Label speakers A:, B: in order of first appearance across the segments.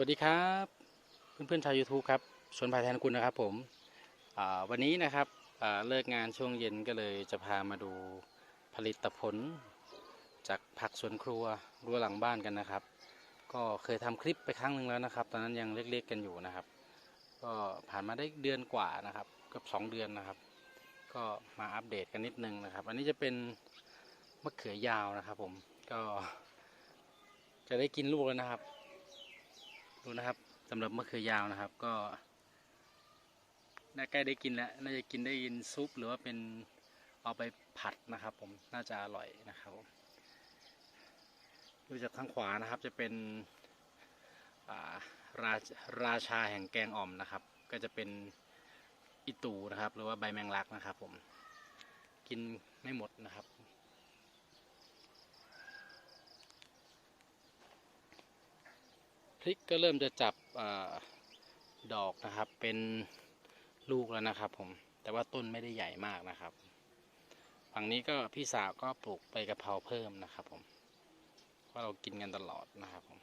A: วัสดีครับ เพื่อนๆชาว YouTube ครับชวนภายแทนคุณนะครับผมวันนี้นะครับเลิกงานช่วงเย็นก็เลยจะพามาดูผลิตผล จากผักสวนครัวรั้วหลังบ้านกันนะครับ ก็เคยทำคลิปไปครั้งหนึ่งแล้วนะครับ ตอนนั้นยังเล็กๆกันอยู่นะครับ ก็ผ่านมาได้เดือนกว่านะครับเกือบสองเดือนนะครับ ก็มาอัปเดตกันนิดนึงนะครับ อันนี้จะเป็นมะเขือยาวนะครับผมก็จะได้กินลูกแล้วนะครับ ดูนะครับสำหรับมะเขือยาวนะครับ ก็น่าใกล้ได้กินแล้วน่าจะกินได้ยินซุปหรือว่าเป็นเอาไปผัดนะครับ ผมน่าจะอร่อยนะครับผมดูจากข้างขวานะครับจะเป็นราราชาแห่งแกงอ่อมนะครับ ก็จะเป็นอิตูนะครับ หรือว่าใบแมงลักนะครับ ผมกินไม่หมดนะครับ ริกก็เริ่มจะจับอดอกนะครับเป็นลูกแล้วนะครับผมแต่ว่าต้นไม่ได้ใหญ่มากนะครับ ฝั่งนี้ก็พี่สาวก็ปลูกใบกะเพราเพิ่มนะครับผมเพราะเรากินกันตลอดนะครับผม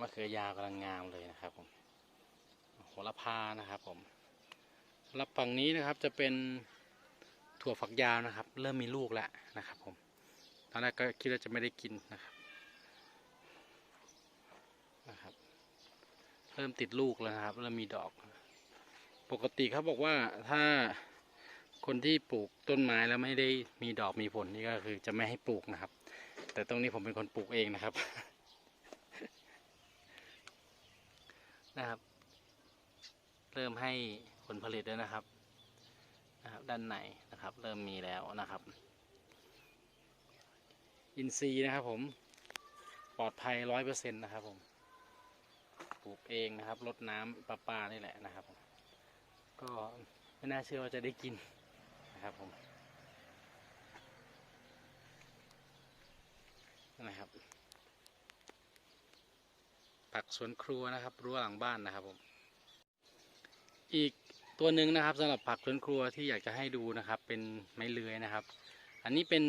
A: มะเขือยาวกำลังงามเลยนะครับผมโหระพานะครับผมสำหรับฝั่งนี้นะครับจะเป็นถั่วฝักยาวนะครับ เริ่มมีลูกแล้วนะครับผมตอนแรกก็คิดว่าจะไม่ได้กินนะครับ เริ่มติดลูกแล้วครับเริ่มมีดอก ปกติเขาบอกว่าถ้าคนที่ปลูกต้นไม้แล้วไม่ได้มีดอกมีผลนี่ก็คือจะไม่ให้ปลูกนะครับ แต่ตรงนี้ผมเป็นคนปลูกเองนะครับ นะครับ เริ่มให้ผลผลิตแล้วนะครับนะครับ ด้านในนะครับ เริ่มมีแล้วนะครับ อินทรีย์นะครับผมปลอดภัยร้อยเปอร์เซ็นต์นะครับผม ปลูกเองนะครับรดน้ำประปานี่แหละนะครับผมก็ไม่น่าเชื่อว่าจะได้กินนะครับผมนะครับผักสวนครัวนะครับรั้วหลังบ้านนะครับผมอีกตัวหนึ่งนะครับสำหรับผักสวนครัวที่อยากจะให้ดูนะครับ เป็นไม้เลื้อยนะครับ อันนี้เป็น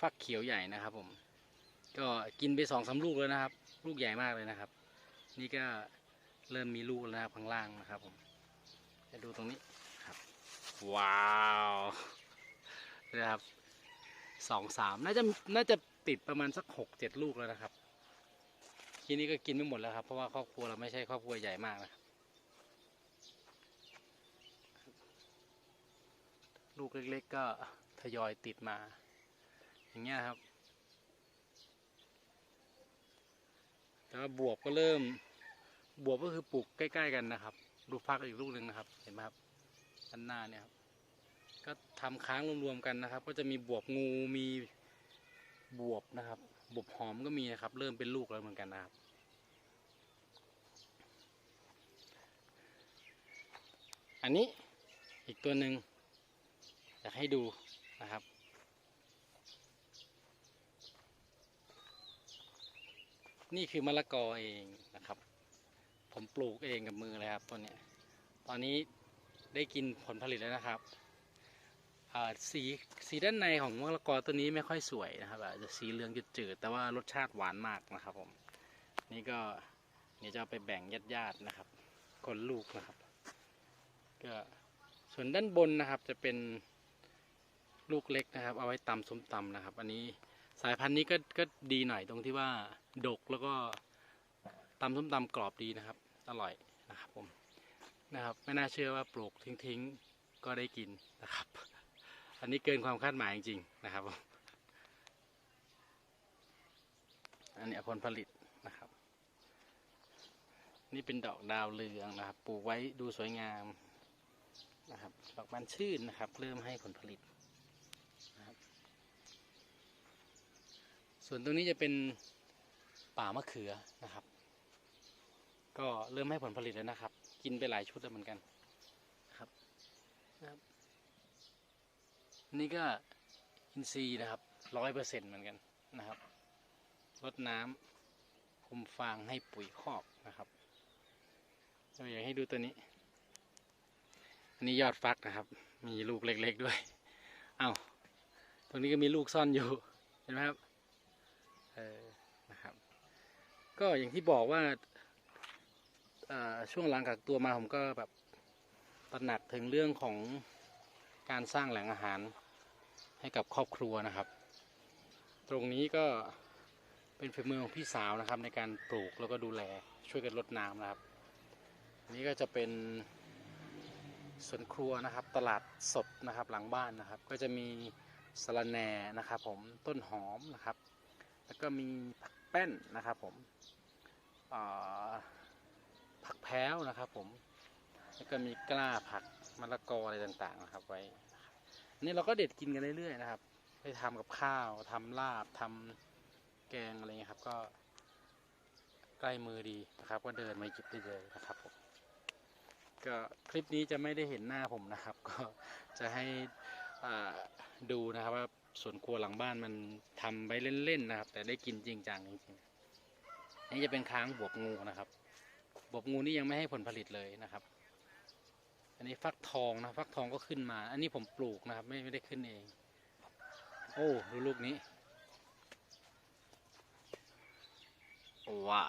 A: ฟักเขียวใหญ่นะครับผมก็กินไปสองสามลูกแล้วนะครับ ลูกใหญ่มากเลยนะครับ นี่ก็เริ่มมีลูกแล้วครับข้างล่างนะครับผมจะดูตรงนี้ครับ ว้าวนะครับสองสามน่าจะน่าจะติดประมาณสักหกเจ็ดลูกแล้วนะครับ ทีนี้ก็กินไม่หมดแล้วครับ เพราะว่าครอบครัวเราไม่ใช่ครอบครัวใหญ่มากนะลูกเล็กๆก็ทยอยติดมา อย่างเงี้ยครับ แต่ว่าบวบก็เริ่มบวบก็คือปลูกใกล้ ๆ กันนะครับ ดูฟักอีกลูกหนึ่งนะครับ เห็นไหมครับด้านหน้าเนี่ยครับ ก็ทำค้างรวมๆกันนะครับ ก็จะมีบวบงูมีบวบนะครับ บวบหอมก็มีนะครับ เริ่มเป็นลูกแล้วเหมือนกันนะครับ อันนี้อีกตัวหนึ่งอยากให้ดูนะครับ นี่คือมะละกอเองนะครับ ผมปลูกเองกับมือเลยครับต้นนี้ตอนนี้ได้กินผลผลิตแล้วนะครับสีสีด้านในของมะละกอตัวนี้ไม่ค่อยสวยนะครับอาจจะสีเหลืองจืดๆแต่ว่ารสชาติหวานมากนะครับผมนี่ก็เดี๋ยวจะเอาไปแบ่งญาติๆนะครับ คนลูกนะครับก็ส่วนด้านบนนะครับจะเป็นลูกเล็กนะครับ เอาไว้ตำส้มตำนะครับ อันนี้ สายพันธุ์นี้ก็ก็ดีหน่อยตรงที่ว่าดกแล้วก็ตำส้มตำกรอบดีนะครับ อร่อยนะครับผมนะครับ ไม่น่าเชื่อว่าปลูกทิ้งๆ ก็ได้กินนะครับ อันนี้เกินความคาดหมายจริงๆนะครับผมอันนี้ผลผลิตนะครับ นี่เป็นดอกดาวเรืองนะครับ ปลูกไว้ดูสวยงามนะครับ ดอกบานชื่นนะครับ เริ่มให้ผลผลิต ส่วนตรงนี้จะเป็นป่ามะเขือนะครับ ก็เริ่มให้ผลผลิตแล้วนะครับ กินไปหลายชุดแล้วเหมือนกันนะครับนะครับนี่ก็อินทรีย์นะครับร้อยเปอร์เซ็นต์เหมือนกันนะครับรดน้ำคุมฟางให้ปุ๋ยคอกนะครับเราอยากให้ดูตัวนี้ อันนี้ยอดฟักนะครับ มีลูกเล็กๆด้วย เอา้าตรงนี้ก็มีลูกซ่อนอยู่ เห็นไหมครับ เออนะครับ ก็อย่างที่บอกว่าช่วงหลังกักตัวมาผมก็แบบตระหนักถึงเรื่องของการสร้างแหล่งอาหารให้กับครอบครัวนะครับ ตรงนี้ก็เป็นฝีมือของพี่สาวนะครับ ในการปลูกแล้วก็ดูแลช่วยกันรดน้ำนะครับนนี้ก็จะเป็นสวนครัวนะครับ ตลาดสดนะครับหลังบ้านนะครับ ก็จะมีสะระแหน่นะครับ ผมต้นหอมนะครับ ก็มีผักแป้นนะครับผมผักแพ้วนะครับผม แล้วก็มีกล้าผักมะละกออะไรต่างๆนะครับ ไว้นะครับอันนี่เราก็เด็ดกินกันเรื่อยๆนะครับ ไปทำกับข้าวทำลาบทำแกงอะไรเงี้ยครับ ก็ใกล้มือดีนะครับ ก็เดินมาหยิบได้เลยนะครับผมก็คลิปนี้จะไม่ได้เห็นหน้าผมนะครับ ก็จะให้ดูนะครับว่า ส่วนครัวหลังบ้านมันทำไปเล่นๆนะครับ แต่ได้กินจริงจังจริงๆนี่จะเป็นค้างบวบงูนะครับ บวบงูนี่ยังไม่ให้ผลผลิตเลยนะครับ อันนี้ฟักทองนะฟักทองก็ขึ้นมา อันนี้ผมปลูกนะครับ ไม่ไม่ได้ขึ้นเอง โอ้ดูลูกนี้ว้า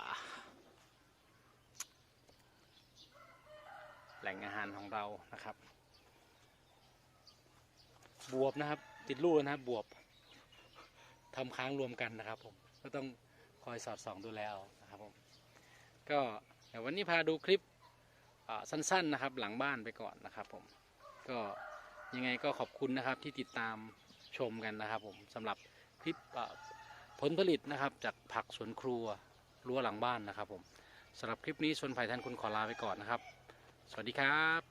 A: แหล่งอาหารของเรานะครับ บวบนะครับ ติดลูกแล้วนะครับบวบทำค้างรวมกันนะครับผมก็ต้องคอยสอดส่องดูแลเอานะครับผมก็เดี๋ยววันนี้พาดูคลิปสั้นๆนะครับหลังบ้านไปก่อนนะครับผมก็ยังไงก็ขอบคุณนะครับที่ติดตามชมกันนะครับผมสำหรับคลิปผลผลิตนะครับจากผักสวนครัวรั้วหลังบ้านนะครับผมสำหรับคลิปนี้ชวนไผ่ท่านคุณขอลาไปก่อนนะครับ สวัสดีครับ